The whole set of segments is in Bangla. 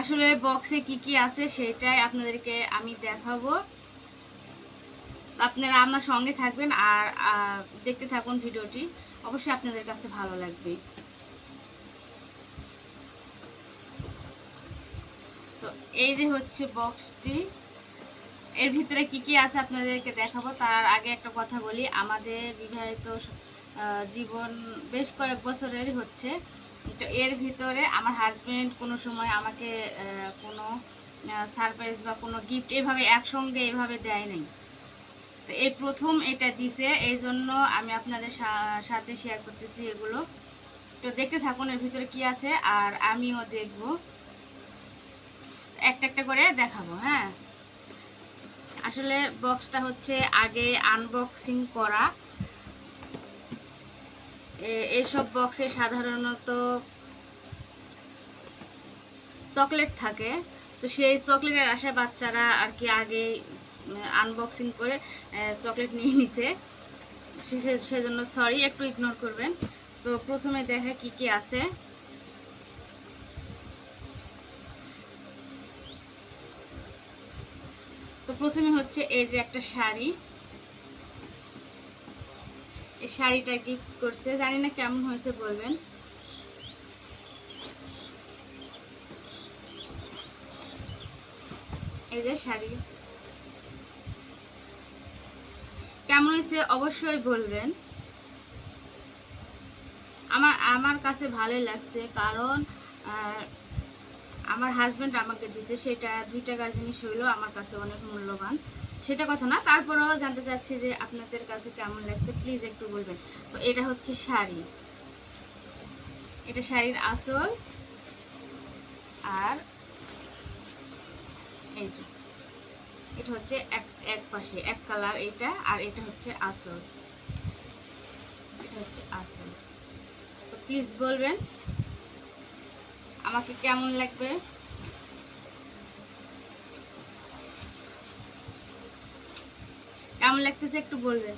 আসলে বক্সে কি কি আছে সেটাই আপনাদেরকে আমি দেখাবো। আপনারা আমার সঙ্গে থাকবেন আর দেখতে থাকুন ভিডিওটি। অবশ্যই আপনাদের কাছে ভালো লাগবে। তো এই যে হচ্ছে বক্সটি এর ভিতরে কি কি আছে আপনাদেরকে দেখাবো? তার আগে একটা কথা বলি। আমাদের বিবাহিত জীবন বেশ কয়েক বছরেরই হচ্ছে। তো এর ভিতরে আমার হাজবেন্ড কোনো সময় আমাকে কোনো সারপ্রাইজ বা কোনো গিফট এভাবে একসঙ্গে এভাবে দেয় নাই। তো এই প্রথম এটা দিছে, এই জন্য আমি আপনাদের সাথে শেয়ার করতেছি এগুলো। তো দেখতে থাকুন এর ভিতরে কি আছে, আর আমিও দেখব। একটা একটা করে দেখাবো হ্যাঁ। আসলে বক্সটা হচ্ছে আগে আনবক্সিং করা। এ- এইসব বক্সে সাধারণত চকলেট থাকে। তো সেই চকলেটের আশায় বাচ্চারা আর কি আগে আনবক্সিং করে চকলেট নিয়ে নিছে। সেজন্য সরি একটু ইগনোর করবেন। তো প্রথমে দেখে কি কি আছে। তো প্রথমে হচ্ছে এই যে একটা শাড়ি। শাড়িটা গিফট করছে। জানি না কেমন হয়েছে বলবেন। এই যে শাড়ি। কেমন হয়েছে অবশ্যই বলবেন। আমার আমার কাছে ভালোই লাগছে কারণ আমার হাজব্যান্ড আমাকে দিছে সেটা দুই টাকার জিনিস হইল আমার কাছে অনেক মূল্যবান। সেটা কথা না। তারপরেও জানতে চাচ্ছি যে আপনাদের কাছে কেমন লাগছে? প্লিজ একটু বলবেন। তো এটা হচ্ছে শাড়ি। এটা শাড়ির আসল। আর এই যে, এটা হচ্ছে এক এক পাশে, এক কালার এটা, আর এটা হচ্ছে আঁচল এটা হচ্ছে আঁচল তো প্লিজ বলবেন, আমাকে কেমন লাগবে? লাগতেছে, একটু বলবেন।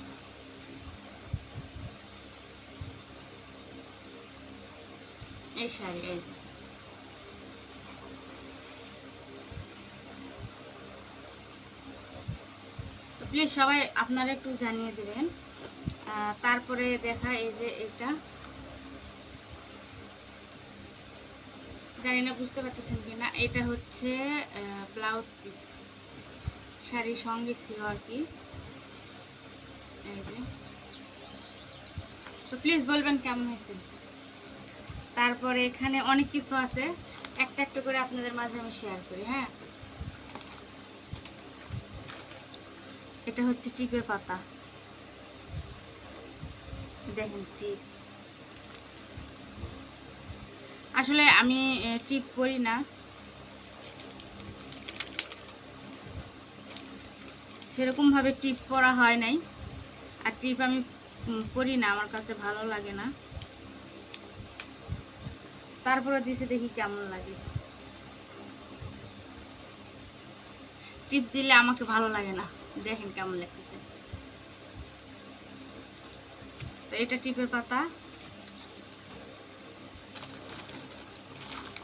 প্লিজ সবাই আপনারা একটু জানিয়ে দেবেন। তারপরে দেখা এই যে এটা জানি না, বুঝতে পারতেছেন কিনা। এটা হচ্ছে ব্লাউজ পিস শাড়ির সঙ্গে ছিল আর কি। তো প্লিজ বলবেন কেমন হয়েছে? তারপরে এখানে অনেক কিছু আছে। একটা একটা করে আপনাদের মাঝে আমি শেয়ার করি হ্যাঁ? এটা হচ্ছে টিপের পাতা। দেখেন টিপ। আসলে আমি টিপ করি না। সেরকম ভাবে টিপ পরা হয় নাই। আর টিপ আমি পরি না, আমার কাছে ভালো লাগে না। তারপরে দিছে দেখি কেমন লাগে। টিপ দিলে আমাকে ভালো লাগে না। দেখেন কেমন লাগতেছে। তো এটা টিপের পাতা।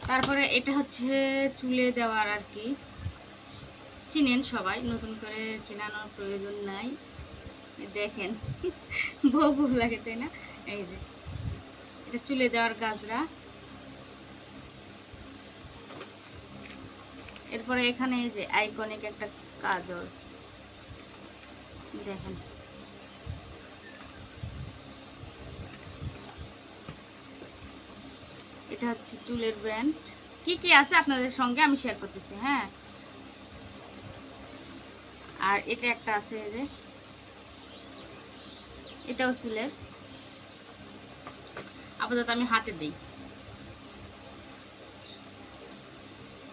তারপরে এটা হচ্ছে চুলে দেওয়ার আর কি। চিনেন সবাই, নতুন করে চেনানোর প্রয়োজন নাই। দেখেন। বউ বউ লাগে, তাই না? এই যে, এটা চুলে দেওয়ার গাজরা এরপরে এখানে এই যে আইকনিক একটা কাজল। দেখেন। এটা হচ্ছে চুলের ব্র্যান্ড কি কি আছে আপনাদের সঙ্গে আমি শেয়ার করতেছি হ্যাঁ? আর এটা একটা আছে এই যে এটাও চুলের আপাতত আমি হাতে দিই।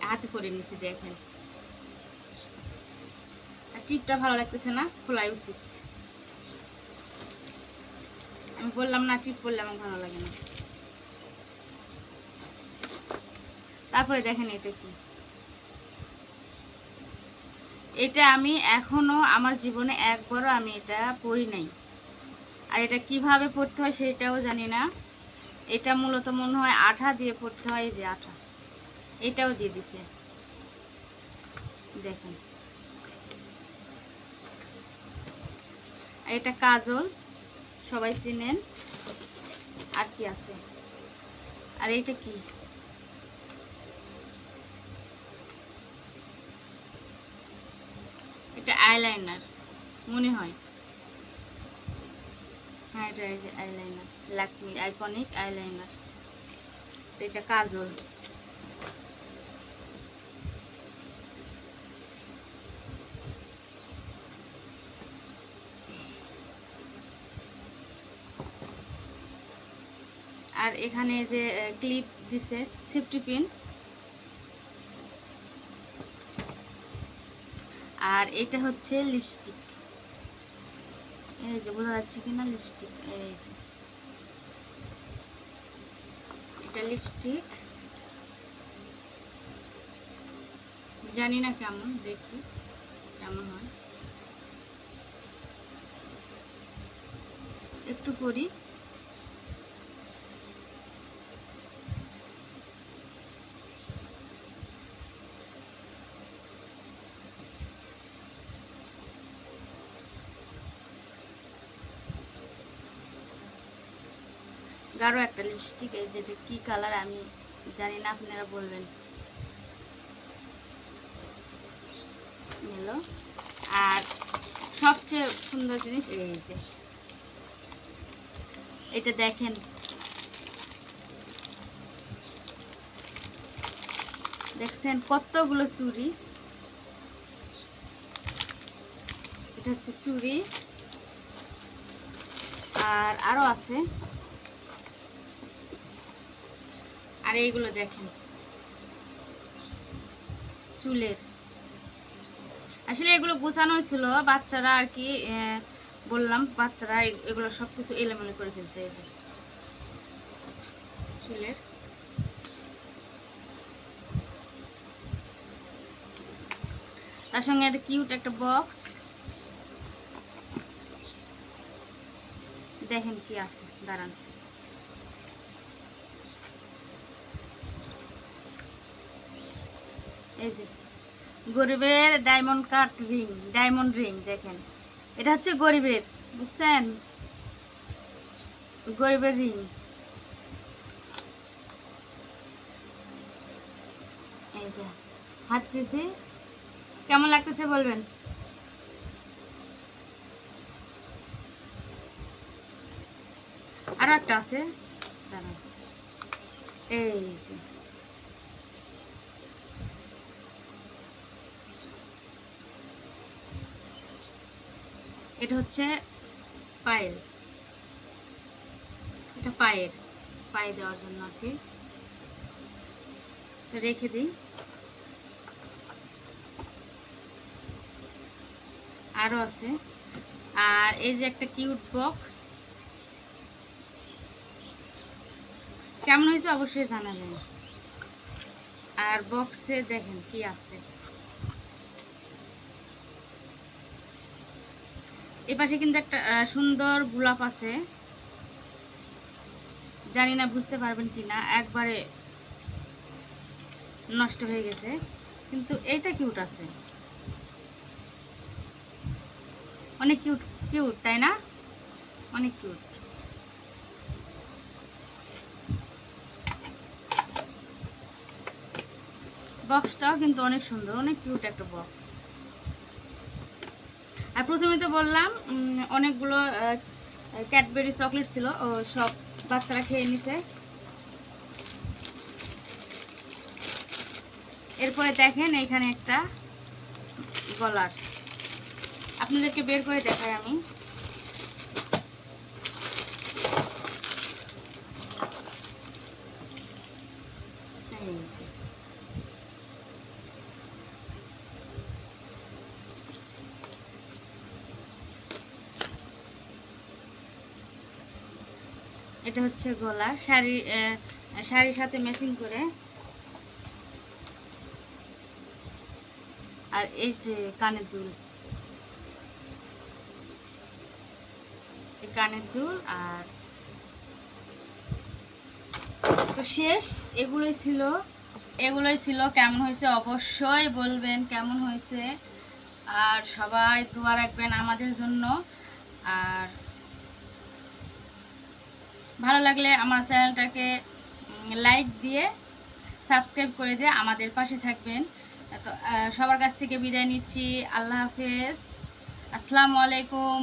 হাতে করে নিছি, দেখেন। আর টিপটা ভালো লাগতেছে না? খোলাই উচিত। আমি বললাম না, টিপ করলে আমার ভালো লাগে না। তারপরে দেখেন এটা কি। এটা আমি এখনও আমার জীবনে একবারও আমি এটা পড়ি নাই। আর এটা কীভাবে পড়তে হয় সেটাও জানি না। এটা মূলত মনে হয় আঠা দিয়ে পড়তে হয় যে আঠা। এটাও দিয়ে দিছে। দেখেন। এটা কাজল, সবাই চিনেন। আর কি আছে? আর এটা কি? এটা আইলাইনার, মনে হয়। যে আইলাইনার ল্যাকমি আইকনিক আইলাইনার এটা কাজল। আর এখানে যে ক্লিপ দিছে সেফটি পিন আর এটা হচ্ছে লিপস্টিক এই যে বোঝা যাচ্ছে কিনা লিপস্টিক এই যে। এটা লিপস্টিক জানি না কেমন, দেখি কেমন হয়। একটু করি। গাঢ় একটা লিপস্টিক এই যেটা কি কালার আমি জানি না, আপনারা বলবেন। আর সবচেয়ে সুন্দর জিনিস এই যে। এটা দেখেন। দেখছেন কতগুলো চুড়ি। এটা হচ্ছে চুড়ি। আর আরও আছে। আর এইগুলো দেখেন। চুলের। আসলে এগুলো গোছানো হয়েছিল বাচ্চারা আর কি বললাম, বাচ্চারা এগুলো সব কিছু এলোমেলো করে ফেলছে, এই যে। চুলের। তার সঙ্গে একটা কিউট একটা বক্স। দেখেন কি আছে, দাঁড়ান। এই যে, গরিবের diamond cut ring diamond ring দেখেন। এটা হচ্ছে গরিবের, বুঝছেন? গরিবের রিং এই যে হাত দিছি কেমন লাগতেছে বলবেন? আরও একটা আছে। এই যে। এটা হচ্ছে পায়েল। এটা পায়ের, পায়ে দেওয়ার জন্য আর কি। রেখে দিই। আরও আছে। আর এই যে একটা কিউট বক্স। কেমন হয়েছে অবশ্যই জানাবেন। আর বক্সে দেখেন কি আছে। এ পাশে কিন্তু একটা সুন্দর গোলাপ আছে। জানি না বুঝতে পারবেন কি না একবারে নষ্ট হয়ে গেছে। কিন্তু এইটা কিউট আছে। অনেক কিউট কিউট তাই না? অনেক কিউট বক্সটাও কিন্তু অনেক সুন্দর, অনেক কিউট একটা বক্স আর প্রথমে তো বললাম অনেকগুলো ক্যাডবেরি চকলেট ছিল, ও সব বাচ্চারা খেয়ে নিছে। এরপরে দেখেন এখানে একটা গলার। আপনাদেরকে বের করে দেখাই আমি এই যে। এটা হচ্ছে গলা। শাড়ি শাড়ির সাথে ম্যাচিং করে। আর এই যে কানের দুল। কানের দুল আর তো শেষ। এগুলোই ছিল। এগুলোই ছিল। কেমন হয়েছে? অবশ্যই বলবেন কেমন হয়েছে। আর সবাই দোয়া রাখবেন আমাদের জন্য। আর ভালো লাগলে আমার চ্যানেলটাকে লাইক দিয়ে সাবস্ক্রাইব করে দিয়ে আমাদের পাশে থাকবেন। তো সবার কাছ থেকে বিদায় নিচ্ছি। আল্লাহ হাফেজ। আসসালামু আলাইকুম।